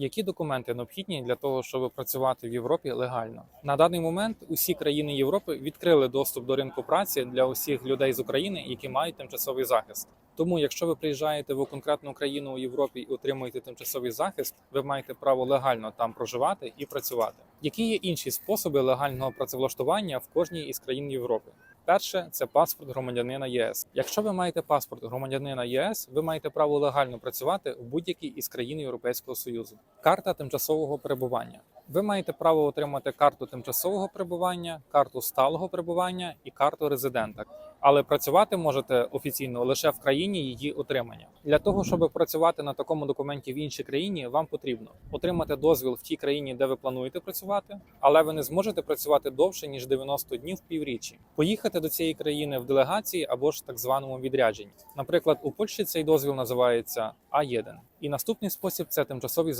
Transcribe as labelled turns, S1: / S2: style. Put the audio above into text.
S1: Які документи необхідні для того, щоб працювати в Європі легально? На даний момент усі країни Європи відкрили доступ до ринку праці для усіх людей з України, які мають тимчасовий захист. Тому, якщо ви приїжджаєте в конкретну країну у Європі і отримуєте тимчасовий захист, ви маєте право легально там проживати і працювати. Які є інші способи легального працевлаштування в кожній із країн Європи? Перше це паспорт громадянина ЄС. Якщо ви маєте паспорт громадянина ЄС, ви маєте право легально працювати в будь-якій із країн Європейського Союзу. Карта тимчасового перебування. Ви маєте право отримати карту тимчасового перебування, карту сталого перебування і карту резидента. Але працювати можете офіційно лише в країні її отримання. Для того щоб працювати на такому документі в іншій країні, вам потрібно отримати дозвіл в тій країні, де ви плануєте працювати, але ви не зможете працювати довше ніж 90 днів півріччі. Поїхати до цієї країни в делегації або ж так званому відрядженні. Наприклад, у Польщі цей дозвіл називається А1. І наступний спосіб це тимчасовий захист.